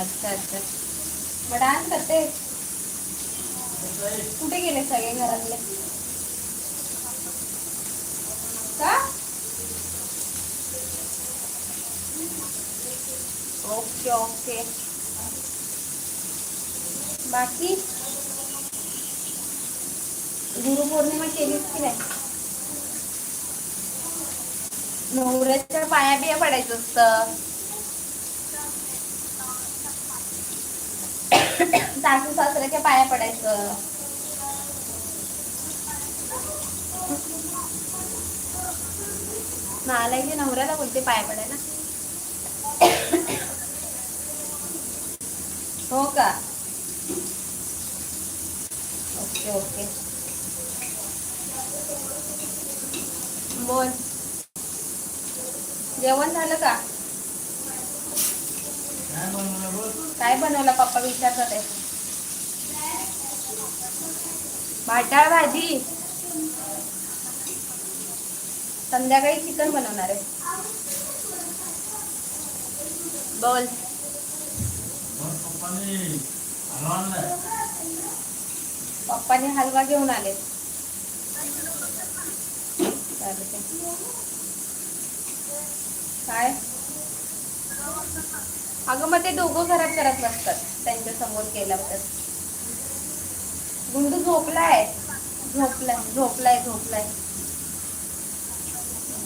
अच्छा अच्छा. मग डान्स करते? कुठे गेले सगळे घरातले? का? Okay okay. बाकी? गुरुपौर्णिमा केलीस की नाही? नवऱ्याच्या पाया बिया पडायचं असतं. सासू सासऱ्याच्या पाया पडायचं. नालायचे नवऱ्याला बोलते पाया पडायला. हो का? Okay okay. बोल. जेवण झालं का? काय बनवलं पप्पा विचारतात आहे भाटाळ भाजी. संध्याकाळी चिकन बनवणार आहे. बोल. पप्पाने हलवा घेऊन आले. काय? अगं मग ते दोघं घरात करत नसतात. त्यांच्यासमोर केलं तर. गुंडू झोपलाय. झोपलाय झोपलाय झोपलाय.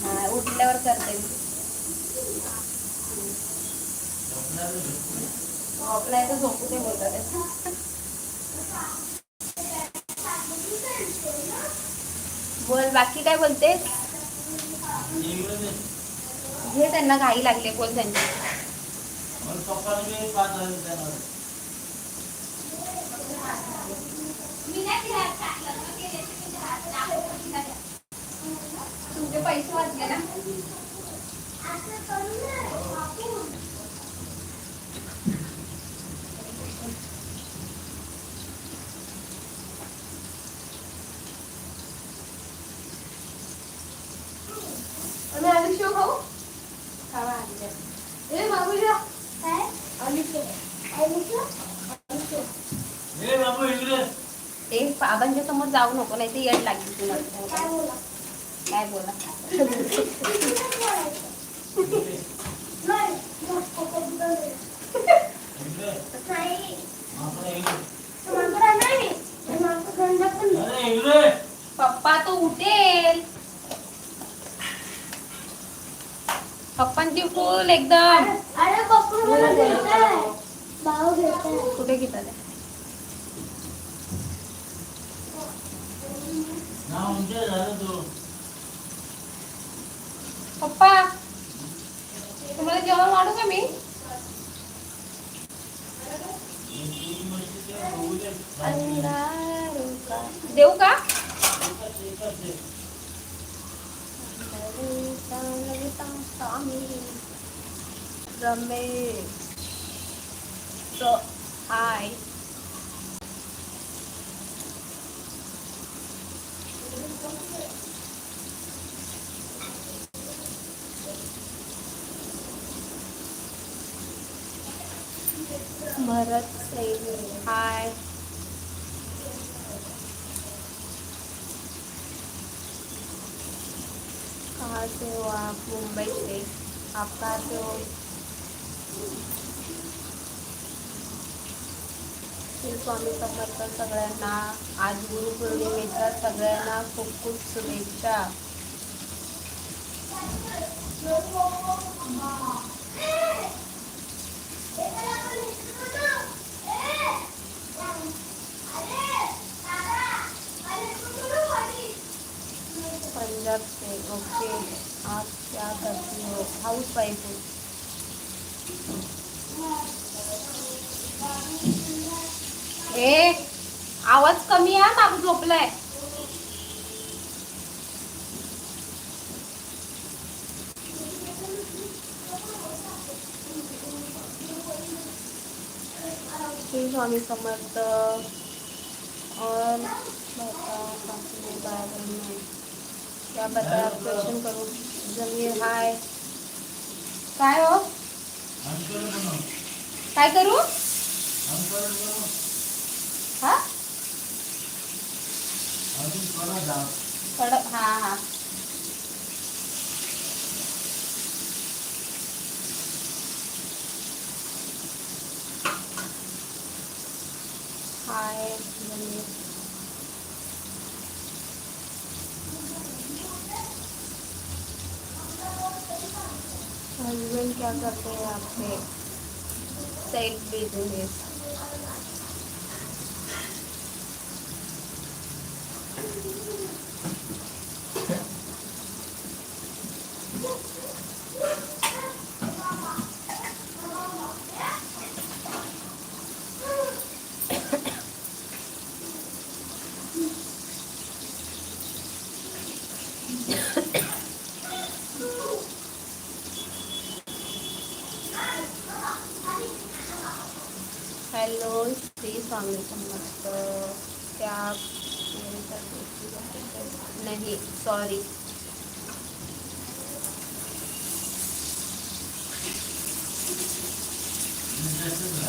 हा उठल्यावर करते मी. झोपलाय तर झोपू दे बोलतात. बोल बाकी काय बोलते घे त्यांना घाई लागले बोल त्यांची. तुमचे ते येड लागेल काय बोला पप्पा तो उठेल. पप्पांची फुल एकदम. कुठे घेतात Tommy, the maid. So, hi. Swami Samarth सगळ्यांना आज गुरुपौर्णिमेच्या सगळ्यांना खूप खूप शुभेच्छा. पंजाब से ओके आप क्या करती हो? हाउस वाइफ हो. ए आवाज कमी आहे बाबू झोपलाय. स्वामी समर्थ. और क्या बताया क्वेश्चन करो जमीर हाय. काय हो? काय करू? हा? कडक हा हा. म्हणजे हस्बैंड क्या करते हैं आपके? Side business hello Shri Swami समस्त क्या आप मेरे साथ दोस्ती कर सकते हैं?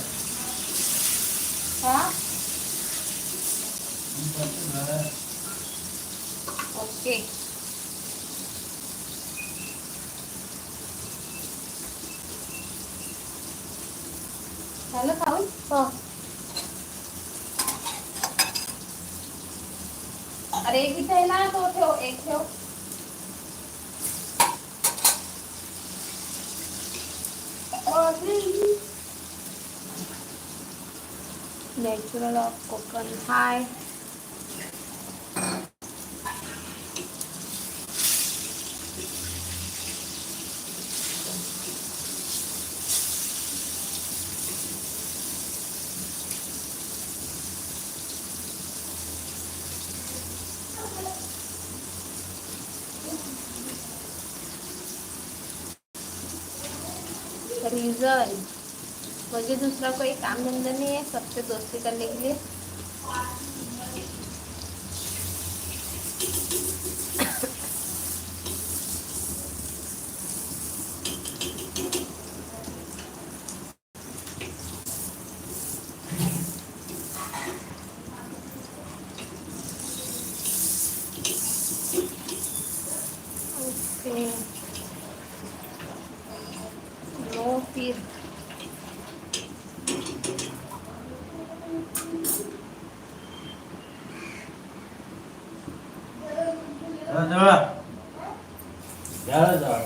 จุลลอกกกันทาย दूसरा कोई काम धंधा नहीं है सबसे दोस्ती करने के लिए ओके नो फिर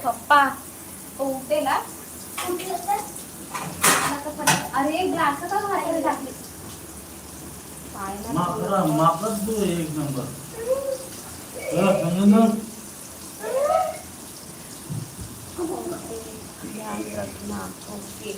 पप्पा तो उठेला नका पण- अरे ग्लास का खाली टाकली काय नाही एक नंबर समजून ध्यान रखना ओके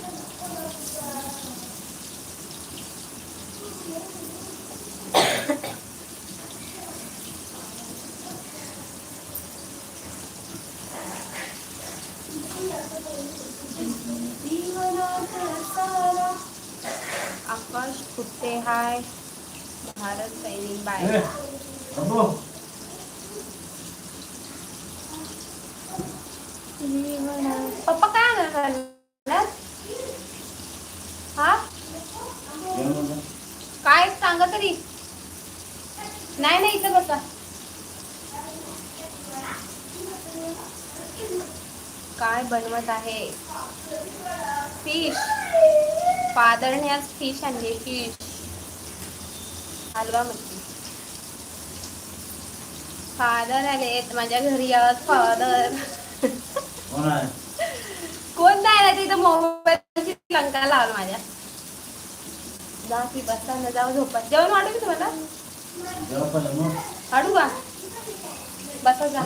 आकाश कुठे हाय? भारत सैनिक बाय अबो पप्पा काय करणार हा काय सांगा तरी नाही नाही इथं बसा. काय बनवत आहे? फिश फादरने आज फिश आणली फिश हलवा मच्छी फादर आले माझ्या घरी आज फादर कोण नाही तिथं मोबाईलची लंका लावलं माझ्या. जा की बसा ना जाऊ झोपा. जेवण की तुम्हाला? वाढू का बसा जा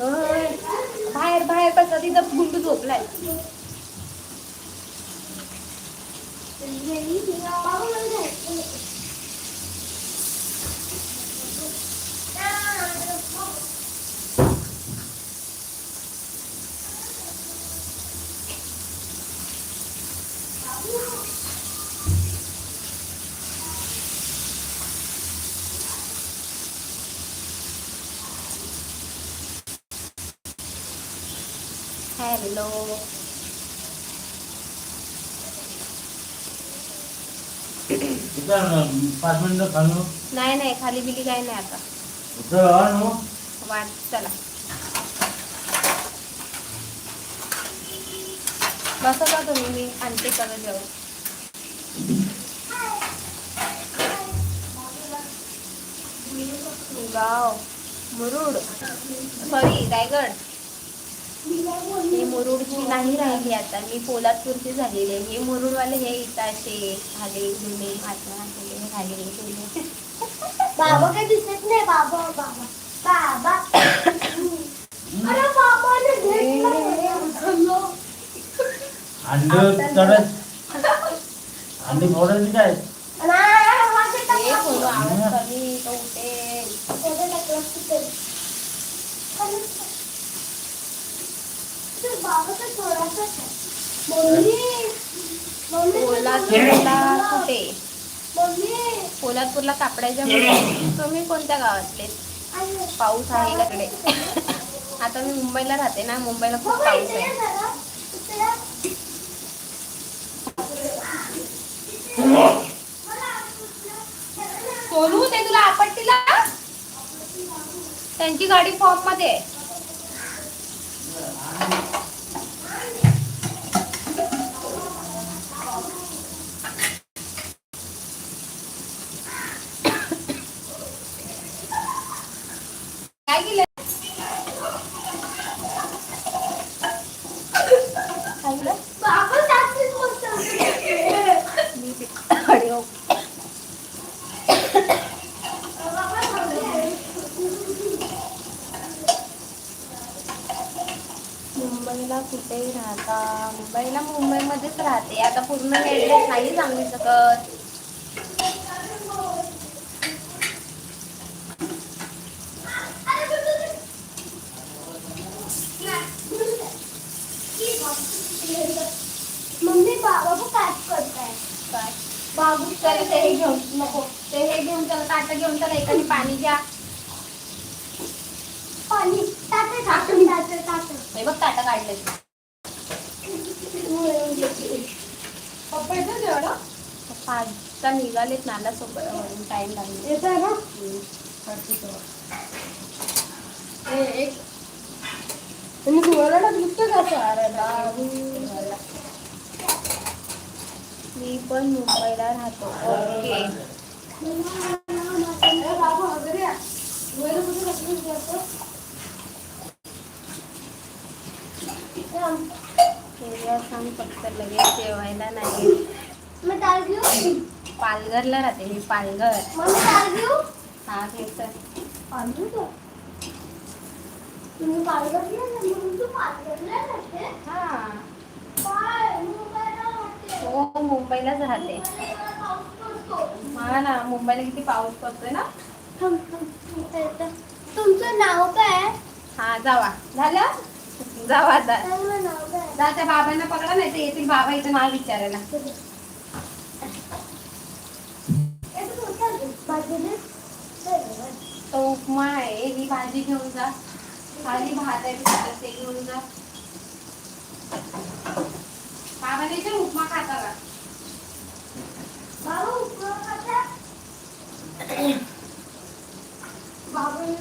होय. बाहेर बाहेर बसा तिथं गुंडू झोपलाय हॅलो? पाच मिनिटं खाणं. नाही नाही खाली बिली काय नाही आता. वाट चला. बसा का तुम्ही? मी आणते करत जाऊ गाव मुरुड. सॉरी रायगड. मी मुरुडची नाही राहिली आता. मी पोलादपूरची झालेली. आहे हे मुरुडवाले हे इताशे झाले जुने झालेले जुने बाबा काय दिसत नाही. बाबा बाबा. बाबा. अरे बाबाने अंड तडत अंडी फोडायची काय नाही, माझे हे टाकलं. थोडं आवाज कमी तो उठेल त्याचं टाकलं तिथे. ते बाबाचा थोडासा पोलादपूरला कुठे कापडाच्या तुम्ही कोणत्या गावातले? पाऊस आहे का तिकडे? आता मी मुंबईला राहते ना मुंबईला खूप पाऊस आहे. सोनू ते तुला आपटतील त्यांची गाडी फॉर्ममध्ये आहे. काय केलं काय केलं? बाबा जास्तीच बोलतात. मी ते गाडी हो- बाबा थांबले. मुंबईला कुठे राहता मुंबईला मुंबईमध्येच राहते आता पूर्ण ऍड्रेस नाही सांगू शकत मम्मी बाबा पण काय करताय काय चल ते हे घेऊन नको. ते हे घेऊन चल ताटं घेऊन चल एकाने पाणी घ्या. पाणी टाकते टाकते टाकते टाकते हे बघ ताटं काढले पप्पाचं जेवढं पाचचा निघालेत नाला सोबत टाइम लागले. येत आहे ना एक. आणि तुम्हाला टाकलं का चारायला मी पण मुंबईला राहतो. ओके. फक्त लगेच जेवायला नाही पालघरला राहते मी पालघर. हा घेत पालघरला? हा. हो मुंबईलाच राहते. हा ना मुंबईला किती पाऊस पडतोय ना. तुमचं नाव काय? हा जावा. झालं? जावा आता. जा त्या बाबांना पकडा नाही तर येतील बाबा इथं नाव विचारायला? तो उपमा आहे ही भाजी घेऊन जा. खाली भात आहे ते घेऊन जा. बाबाने इथे उपमा खाता का? बाबा उपमा खाता? बाबांनी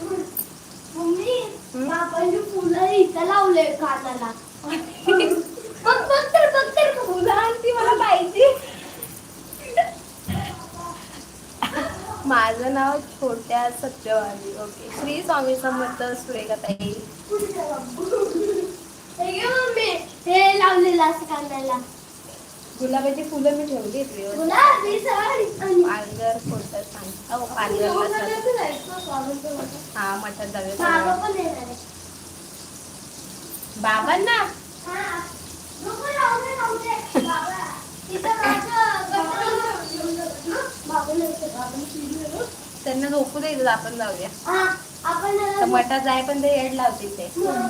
मम्मी? बाबांनी फुलं इथं लावले कानाला. बघ बघ तर बघ तर फुलं आणती मला पाहिजे माझं नाव छोट्या सत्यवादी ओके. श्री स्वामी समर्थ सुरेखाताई मम्मी हे लावलेलं असं कानाला गुलाबाची फुलं मी ठेवली. गुलाबी आणि पालघर कोणतं सांग हो. हा बाबा जाऊया पण येणार आहे. बाबांना हा. नको राहू दे, राहू दे. बाबा, तिथं माझं गप्पा- बाबाला येतं, बाबाला शिवी आहे. त्यांना झोपू दे आपण जाऊया हा, आपण तर मठात जाय पण ते येड लावतील ते मग.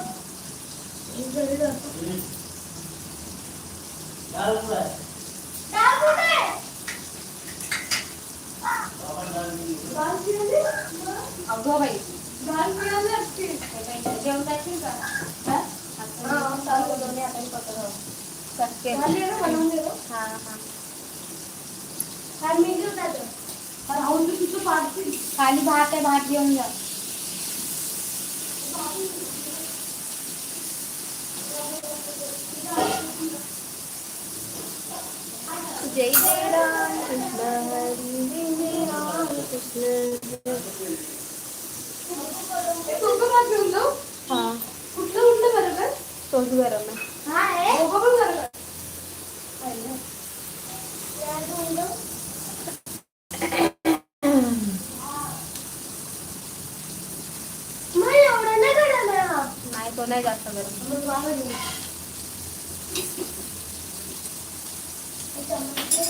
अगो बाई डाळ मिळाली असती. हे काय का आपण हा हा काय मी खाली भात आहे भात घेऊन जा जय जय राम कृष्ण हरी जय राम कृष्ण दोघं घेऊन जाऊ हा कुठलं उंड बरोबर तोच गरम आहे दोघं पण बरोबर नाही नाही तो नाही जास्त गरम मग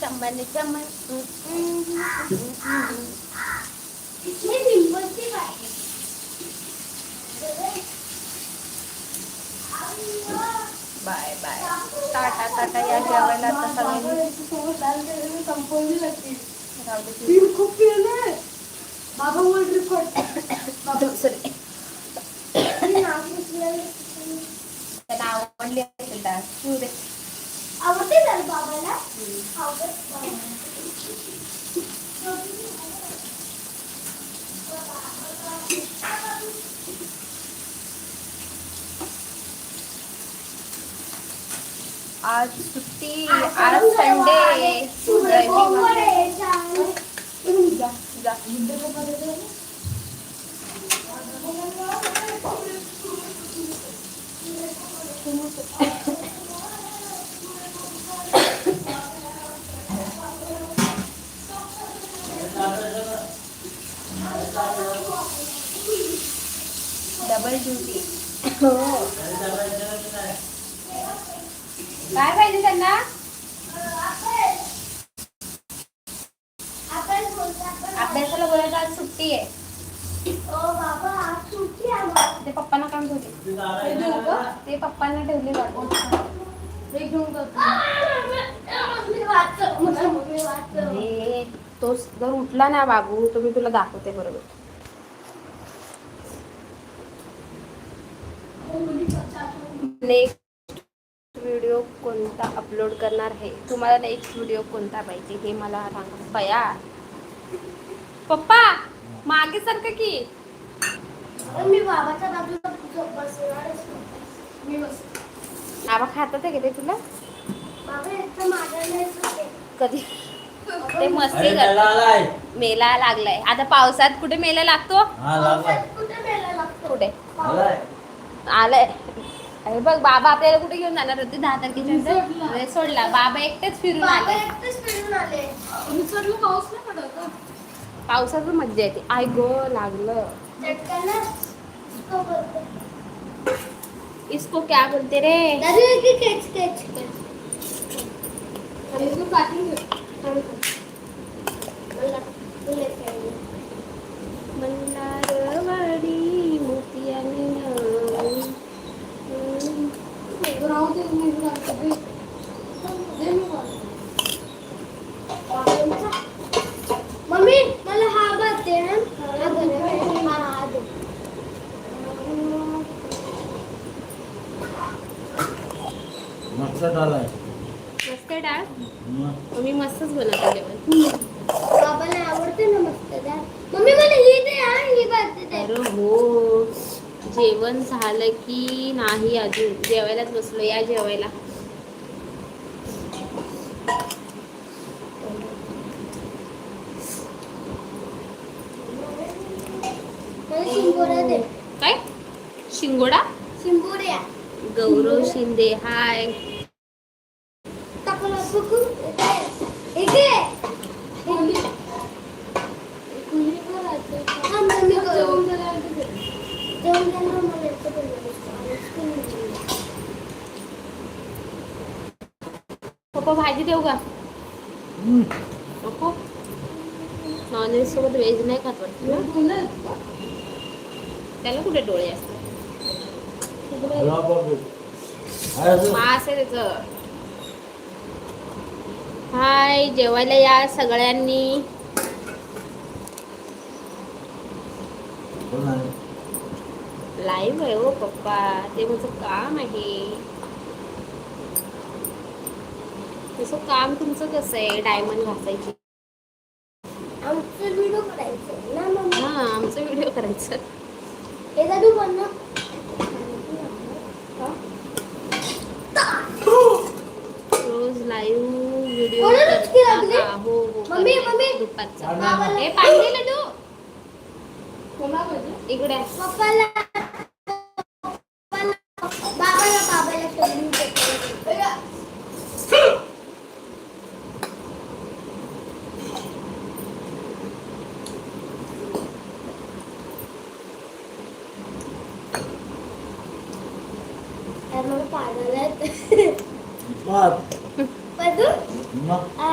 बाबा नाही. चम्मन चम्मन हे पिंपलची काय बाय बाय टाटा टाटा या जेवायला आता सगळ्यांनी संपवली लागते। राहू दे मी खूप पिले बाबा वर्ल्ड रेकॉर्ड बाबा। दुसरे मी नाव घेतलेलं. त्यांना आवडली असेल डाळ तू दे आवडते ना बाबाला? आवडत. आज सुट्टी आज संडे. जा. डबल ड्युटी हो काय पाहिजे त्यांना. अभ्यासाला बोलायचं आज सुट्टी आहे. ते पप्पांना काम ठेवले का ते पप्पांना ठेवले वाटत हे घेऊन जातो मी वाचतो. मी वाचतो. अरे तो जर उठला ना बाबू तर मी तुला दाखवते बरोबर नेक्स्ट व्हिडिओ कोणता अपलोड करणार आहे? तुम्हाला नेक्स्ट व्हिडिओ कोणता पाहिजे हे मला सांगा. बया पप्पा मागे सारखं की. मी बाबाच्या बाजूला बसणारच. मी. आबा खातात आहे का ते तुला? बाबा. कधी? ते मस्ती मेला लागलाय. आता पावसात कुठे मेला लागतो? हा लागलाय. पावसात कुठे मेला लागतो? कुठे? आलाय. अरे बघ बाबा आपल्याला कुठे घेऊन जाणार होते? दहा तारखेच्या नंतर? रिसोडला बाबा एकटेच फिरून बाबा आले. एकटेच फिरून? पावसाचं मज्जा येते. आय गो लागलं. इसको क्या बोलते रे एक केच केच केच. आणि इथून packing कर. मला तुला काही. मल्हारवाडी मोतियाने नाव. राहू दे, मी घेऊन आणतो. दे. दे मी मला. बाबांचा. मम्मी मला हा भात दे ना हा गरम हा हा दे मस्त आलाय मस्त आहे डाळ मग मी मस्तच बनवते जेवण बाबाला आवडते ना मस्त डाळ मम्मी मला ही दे हा ही भात दे अरे हो जेवण झालं की नाही अजून जेवायलाच बसलो या जेवायला मला शिंगोरा दे काय शिंगोडा? शिंगोऱ्या गौरव शिंदे हाय टाकून बघू काय हे घे कोणी? कोणी पण राहते. हा मम्मी जेवण करू झाल्यानंतर दे. जेवण झालं मला एकटं बनवायचं. पप्पा भाजी देऊ का नको नॉनव्हेज सोबत व्हेज नाही खात वाटतं ना? कोणी आहेत का? त्याला कुठे डोळे असतात तुला बघ. अरे तू- मास आहे त्याचं हाय जेवायला या सगळ्यांनी? लाईव्ह आहे? हो पप्पा. ते माझं काम आहे. तसं काम तुमचं कसं आहे? डायमंड घासायची. आमचं व्हिडिओ करायचं ना मम्मी? हा आमचं व्हिडिओ करायचं. हे पण ना रोज लाईव्ह व्हिडिओ म्हणूनच की लागले? हो हो मम्मी. मम्मी. दुपारचा हे पाणी लड्डू इकडे पप्पाला- बाबाला बाबाला शोधून देतो. यार मला पाडायला येतं. बाप. पदू? मग आ.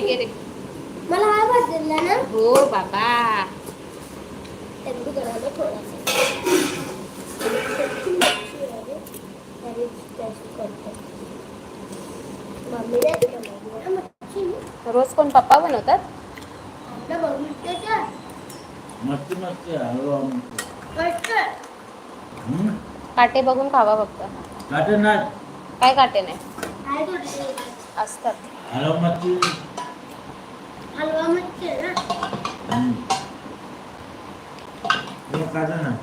घे रे. मला हा भात दिला ना? हो बाबा. नाही. रोज कोण पप्पा बनवतात. मस्ती मस्ती? काटे बघून खावा फक्त. काटे ना काय काटे नाही. असतात. मस्ती हलवा मच्छी आहे ना हम्म. हे काटे ना